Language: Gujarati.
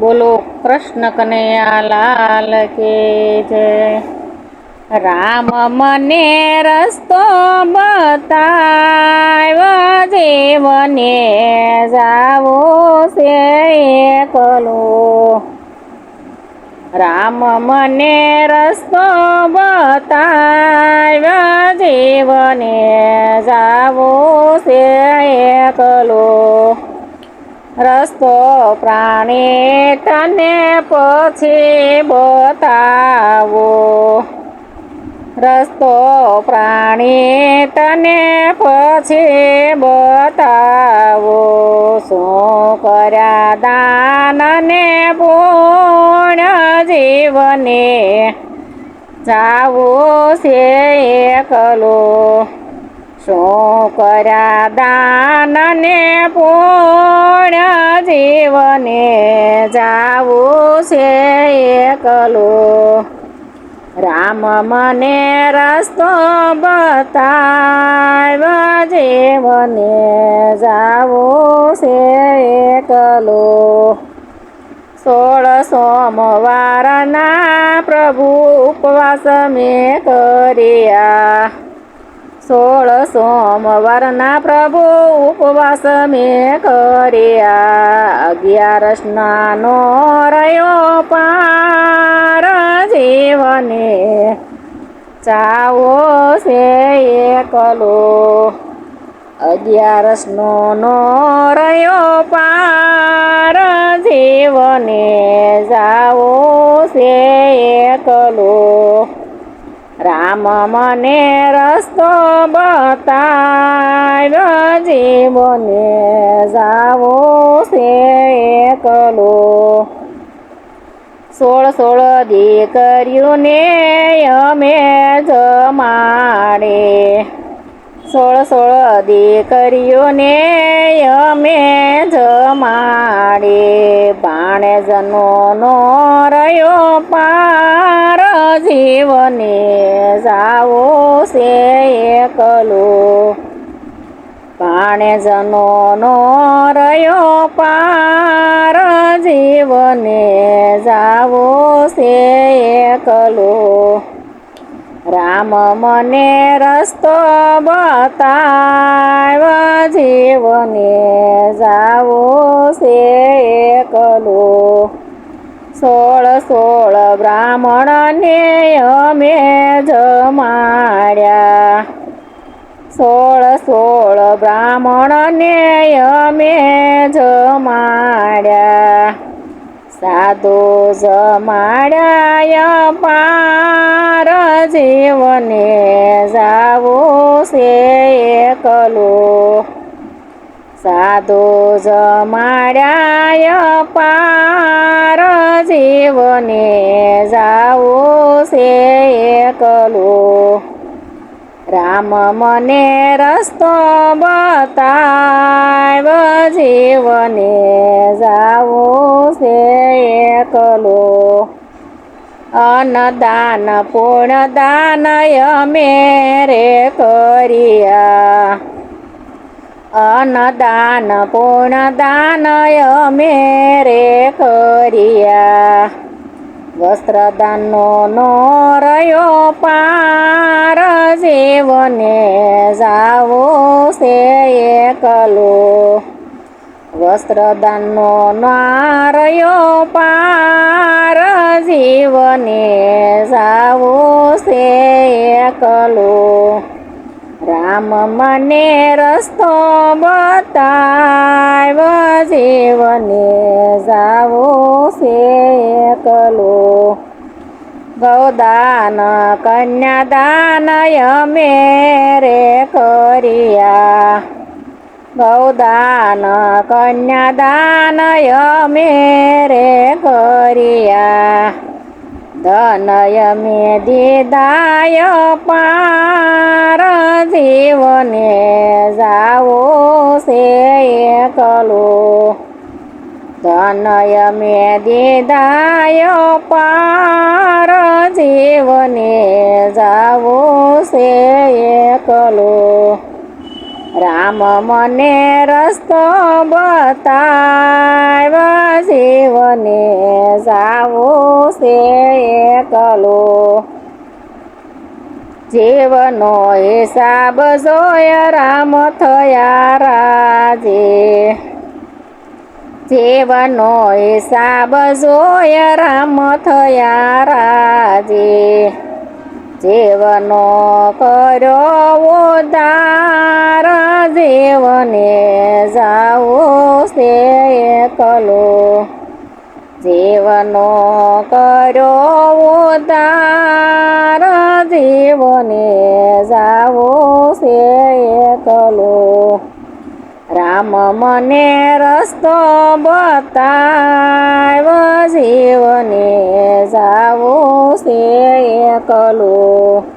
બોલો કૃષ્ણ કનૈયા લાલ કે જય. રામ મને રસ્તો બતાવ્યો, જીવને જાવો છે એકલો રામ મને રસ્તો બતાવ્યો, જીવને જાવો છે એકલો રસ્તો પ્રાણી તને પછી બતાવો. રસ્તો પ્રાણી તને પછી બતાવો. શું કર્યા દાનને પૂર્ણ જીવને? જાવું છે એકલો. શું કર્યા દાનને પૂર્ણ જીવને જાવું છે એકલો. રામ મને રસ્તો બતાવ્યો, જીવને જાવું છે એકલો. સોળ સોમવારના પ્રભુ ઉપવાસ મેં કર્યા. સોળ સોમવારના પ્રભુ ઉપવાસ મેં કર્યા. અગિયાર સ્નાનો રહ્યો પાર જીવને. ચાવો છે એકલો. અગિયાર સ્નોનો રહ્યો પાર જીવને. જાવો છે એકલો. રામ મને રસ્તો બતા જીવને જાવો છે એકલો. સોળ સોળ દીકરીઓને અમે જમાડે સોળ સોળ દીકરીઓને અમે જમાડે ભાણેજનો રહ્યો પાર જીવને જાવો છે એકલો. ભાણેજનો રહ્યો પાર જીવને જાવો છે એકલો. રામ મને રસ્તો બતાવ્યો, જીવને જાવો છે એકલો. સોળ સોળ બ્રાહ્મણને અમે જમાડ્યા સોળ સોળ બ્રાહ્મણને અમે જમાડ્યા સાધુ જમાડ્યા પાર જીવને જાવો છે એકલો. સાધુ જમાડાય પાર જીવને જાવો છે એકલો. રામ મને રસ્તો બતાવ, જીવને જાવો છે એકલો અન્નદાન પૂર્ણદાન અમે રે કર્યા અન્નદાન પૂર્ણદાન અમે રે કર્યા વસ્ત્રદાનનો નો રહ્યો પાર જીવને જાવો છે એકલો વસ્ત્રદાનનો નારયો પાર જીવને જાવો છે એકલો. રામ મને રસ્તો બતાવ જીવને જાવો છે એકલો. ગૌદાન કન્યાદાન અમે રે કર્યા. ગૌદાન કન્યાદાન મેરે કર્યા ધનય મે દીદાય પાર જીવને જાવો સે એકલો. ધનય મે દીદાય પાર જીવને જાવો સે એકલો. રામ મને રસ્તો બતાવ્યા શિવને જાવો છે એકલો. જીવનો હિસાબ જોય રામ થયા રાજે. જીવનો હિસાબ જોય રામ થયા રાજે. જીવનો કરો ઉદાર જીવને જાઓ છે એકલો જીવનો કરો ઉદાર જીવને જાઓ એકલો રામ મને રસ્તો બતાવ જીવને જાવું છે એકલો.